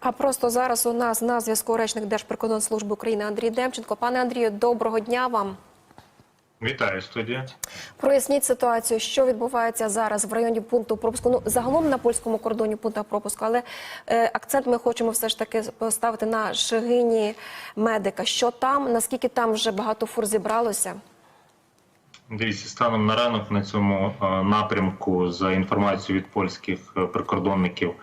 А просто зараз у нас на зв'язку речник Держприкордонслужби України Андрій Демченко. Пане Андрію, доброго дня вам. Вітаю студія. Проясніть ситуацію, що відбувається зараз в районі пункту пропуску. Ну загалом на польському кордоні пункту пропуску, але е, акцент ми хочемо все ж таки поставити на Шигині медика. Що там, наскільки там вже багато фур зібралося? Дивіться, станом на ранок на цьому е, напрямку, за інформацією від польських е, прикордонників,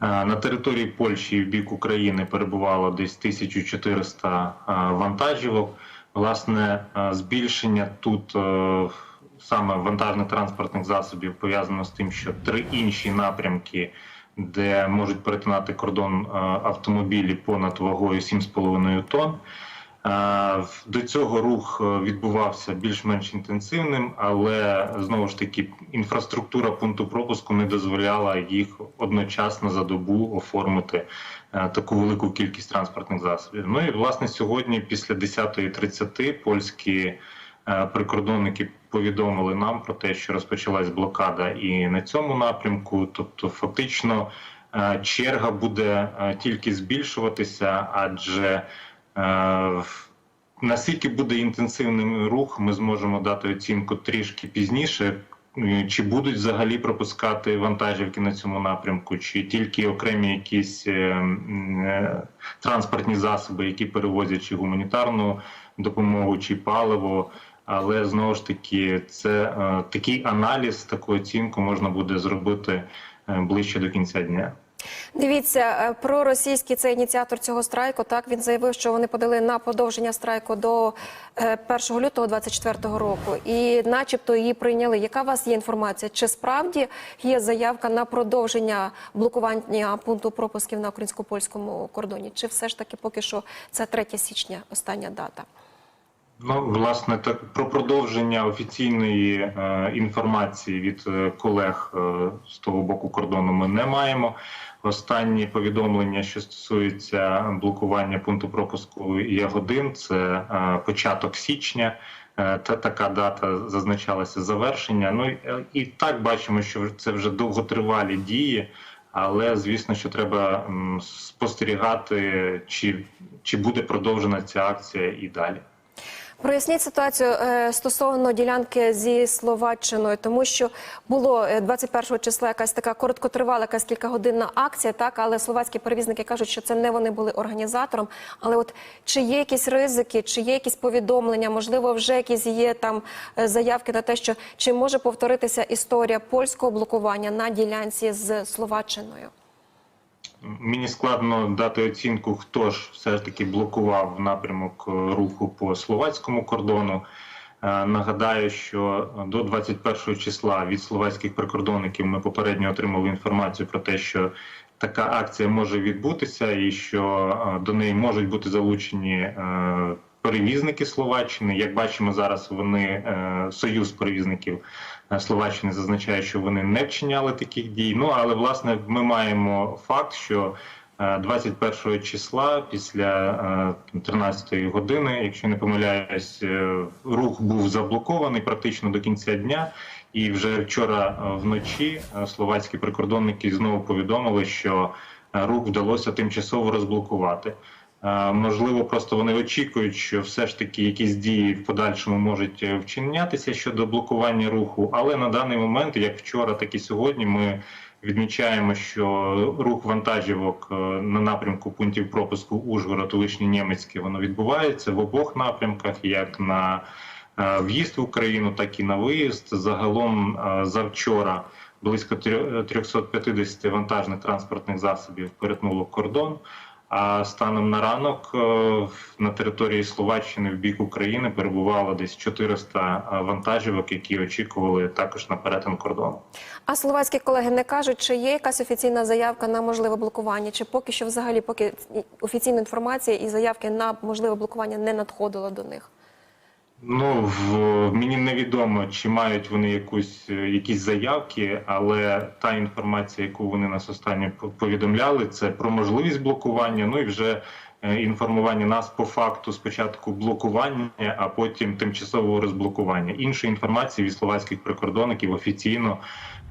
на території Польщі в бік України перебувало десь 1400 е, вантажівок. Власне, е, збільшення тут е, саме вантажних транспортних засобів пов'язано з тим, що три інші напрямки, де можуть перетинати кордон е, автомобілі понад вагою 7,5 тонн. Е, До цього рух е, відбувався більш-менш інтенсивним, але знову ж таки інфраструктура пункту пропуску не дозволяла їх одночасно за добу оформити е, таку велику кількість транспортних засобів. Ну і власне сьогодні, після 10.30, польські прикордонники повідомили нам про те, що розпочалась блокада і на цьому напрямку. Тобто, фактично, черга буде тільки збільшуватися, адже Наскільки буде інтенсивним рух, ми зможемо дати оцінку трішки пізніше. Е, Чи будуть взагалі пропускати вантажівки на цьому напрямку, чи тільки окремі якісь е, е, транспортні засоби, які перевозять чи гуманітарну допомогу, чи паливо. Але знову ж таки, це е, такий аналіз, таку оцінку можна буде зробити е, ближче до кінця дня. Дивіться, е, про російський це ініціатор цього страйку. Так він заявив, що вони подали на подовження страйку до е, 1 лютого 2024 року, і, начебто, її прийняли. Яка у вас є інформація? Чи справді є заявка на продовження блокування пункту пропусків на українсько-польському кордоні? Чи все ж таки поки що це 3 січня, остання дата? Ну, власне, так про продовження офіційної е, інформації від е, колег е, з того боку кордону ми не маємо. Останні повідомлення, що стосуються блокування пункту пропуску Ягодин, це е, початок січня. Е, Та така дата зазначалася завершення. Ну і, е, так бачимо, що це вже довготривалі дії. Але звісно, що треба спостерігати, чи, чи буде продовжена ця акція і далі. Проясніть ситуацію е, стосовно ділянки зі Словаччиною, тому що було е, 21 числа якась така короткотривала, якась кількагодинна акція, так але словацькі перевізники кажуть, що це не вони були організатором. Але от чи є якісь ризики, чи є якісь повідомлення, можливо, вже якісь є там е, заявки на те, що чи може повторитися історія польського блокування на ділянці з Словаччиною? Мені складно дати оцінку, хто ж все ж таки блокував напрямок е, руху по словацькому кордону. Е, Нагадаю, що до 21 числа від словацьких прикордонників ми попередньо отримали інформацію про те, що така акція може відбутися, і що е, до неї можуть бути залучені перевізники Словаччини. Як бачимо, зараз вони союз перевізників Словаччини зазначає, що вони не вчиняли таких дій. Ну але власне ми маємо факт, що е, 21 числа після е, 13 години, якщо не помиляюсь, е, рух був заблокований практично до кінця дня. І вже вчора е, вночі е, словацькі прикордонники знову повідомили, що е, рух вдалося тимчасово розблокувати. Е, Можливо, просто вони очікують, що все ж таки якісь дії в подальшому можуть е, вчинятися щодо блокування руху. Але на даний момент, як вчора, так і сьогодні, ми відмічаємо, що рух вантажівок е, на напрямку пунктів пропуску Ужгород, Лишнє Німецьке, воно відбувається в обох напрямках, як на в'їзд в Україну, так і на виїзд. Загалом завчора близько трьох- 350 вантажних транспортних засобів перетнуло кордон. А станом на ранок е, на території Словаччини в бік України перебувало десь 400 вантажівок, які очікували також на перетин кордону. А словацькі колеги не кажуть, чи є якась офіційна заявка на можливе блокування, чи поки що взагалі поки офіційна інформація і заявки на можливе блокування не надходило до них? Ну в мені невідомо, чи мають вони якусь е, якісь заявки, але та інформація, яку вони нас останньо по- повідомляли, це про можливість блокування. Ну і вже е, інформування нас по факту спочатку блокування, а потім тимчасового розблокування. Іншої інформації від словацьких прикордонників офіційно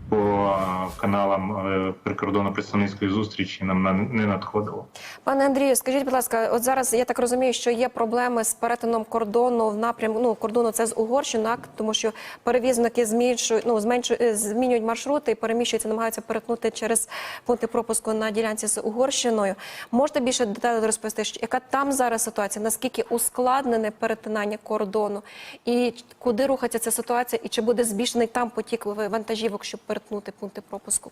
по е, каналам е, прикордонно-представницької зустрічі нам не надходило. Пане Андрію, скажіть, будь ласка, от зараз я так розумію, що є проблеми з перетином кордону в напрямку ну, кордону це з Угорщиною, так? тому що перевізники зменшують, ну, зменшують, е, змінюють маршрути і переміщуються, намагаються перетнути через пункти пропуску на ділянці з Угорщиною. Можете більше детально розповісти, яка там зараз ситуація? Наскільки ускладнене перетинання кордону? І куди рухається ця ситуація? І чи буде збільшений там потік вантажівок, щоб перетнути пункти пропуску?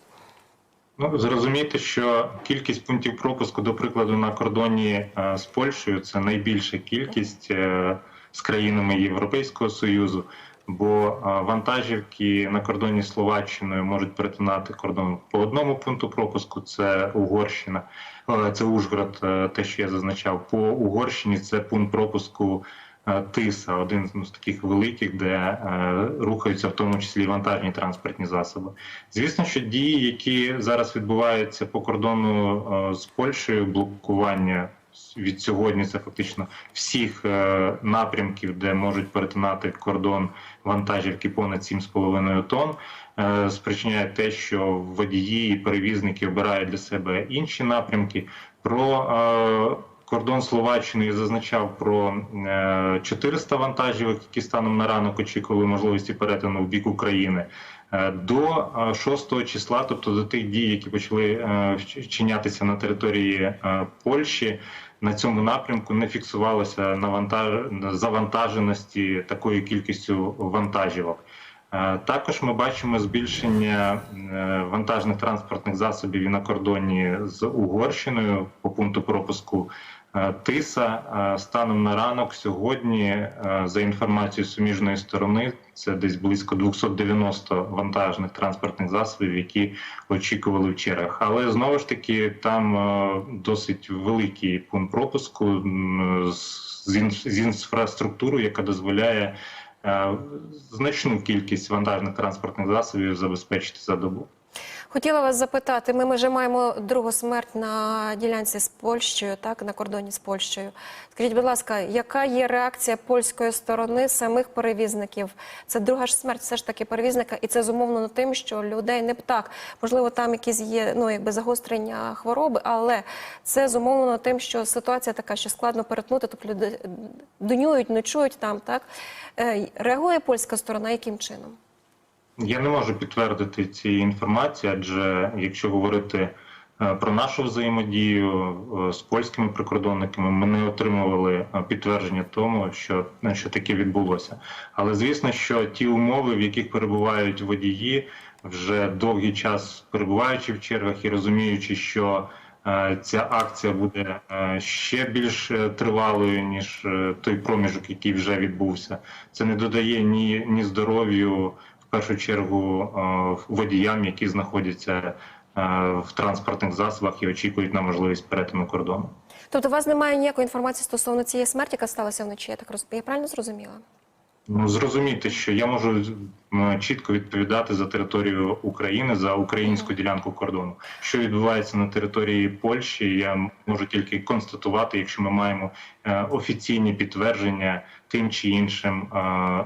Ну, зрозуміти, що кількість пунктів пропуску, до прикладу, на кордоні е, з Польщею це найбільша кількість е, з країнами Європейського Союзу, бо е, вантажівки на кордоні з Словаччиною можуть перетинати кордон по одному пункту пропуску, це Угорщина, це Ужгород, те, що я зазначав. По Угорщині це пункт пропуску. Е, Тиса, один з таких великих, де е, рухаються в тому числі вантажні транспортні засоби. Звісно, що дії, які зараз відбуваються по кордону е, з Польщею, блокування від сьогодні, це фактично всіх напрямків, де можуть перетинати кордон вантажівки понад 7,5 тонн, спричиняє те, що водії і перевізники обирають для себе інші напрямки. Про Кордон Словаччини зазначав про е, 400 вантажівок, які станом на ранок очікували можливості перетину в бік України. Е, До е, 6 числа, тобто до тих дій, які почали е, вчинятися на території е, Польщі, на цьому напрямку не фіксувалося навантаж... завантаженості такою кількістю вантажівок. Е, Також ми бачимо збільшення е, вантажних транспортних засобів на кордоні з Угорщиною по пункту пропуску е, Тиса. Станом на ранок сьогодні, за інформацією суміжної сторони, це десь близько 290 вантажних транспортних засобів, які очікували в чергах. Але знову ж таки там досить великий пункт пропуску з- інфраструктурою, яка дозволяє значну кількість вантажних транспортних засобів забезпечити за добу. Хотіла вас запитати, ми вже маємо другу смерть на ділянці з Польщею, так на кордоні з Польщею. Скажіть, будь ласка, яка є реакція польської сторони самих перевізників? Це друга ж смерть, все ж таки перевізника, і це зумовлено тим, що людей не так. Можливо, там якісь є ну якби загострення хвороби, але це зумовлено тим, що ситуація така, що складно перетнути, тобто люди донюють, ночують там. Так Е, реагує польська сторона яким чином? Я не можу підтвердити цієї інформації, адже якщо говорити е, про нашу взаємодію е, з польськими прикордонниками, ми не отримували е, підтвердження тому, що, що таке відбулося. Але звісно, що ті умови, в яких перебувають водії, вже довгий час перебуваючи в чергах і розуміючи, що ця акція буде ще більш тривалою ніж той проміжок, який вже відбувся. Це не додає ні, ні здоров'ю першу чергу е, водіям, які знаходяться е, в транспортних засобах і очікують на можливість перетину кордону. Тобто, у вас немає ніякої інформації стосовно цієї смерті, яка сталася вночі. Я так роз... я правильно зрозуміла? Ну зрозуміти, що я можу чітко відповідати за територію України за українську ділянку кордону. Що відбувається на території Польщі, я можу тільки констатувати, якщо ми маємо е, офіційні підтвердження тим чи іншим е,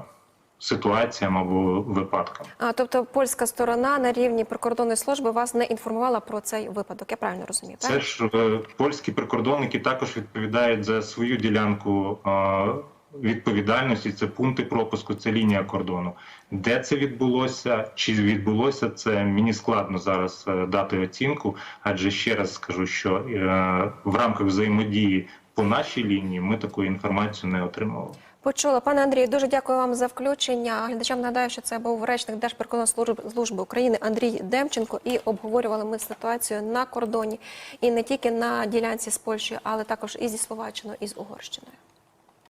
ситуаціям або випадкам. А тобто, польська сторона на рівні прикордонної служби вас не інформувала про цей випадок. Я правильно розумію? Це правильно? ж е, польські прикордонники також відповідають за свою ділянку е, відповідальності. Це пункти пропуску, це лінія кордону. Де це відбулося? Чи відбулося це? Мені складно зараз е, дати оцінку, адже ще раз скажу, що в рамках взаємодії по нашій лінії ми таку інформацію не отримували. Почула, пане Андрію, дуже дякую вам за включення. Глядачам нагадаю, що це був речник Держприкордонслужби України Андрій Демченко. І обговорювали ми ситуацію на кордоні і не тільки на ділянці з Польщею, але також і зі Словаччиною, і з Угорщиною.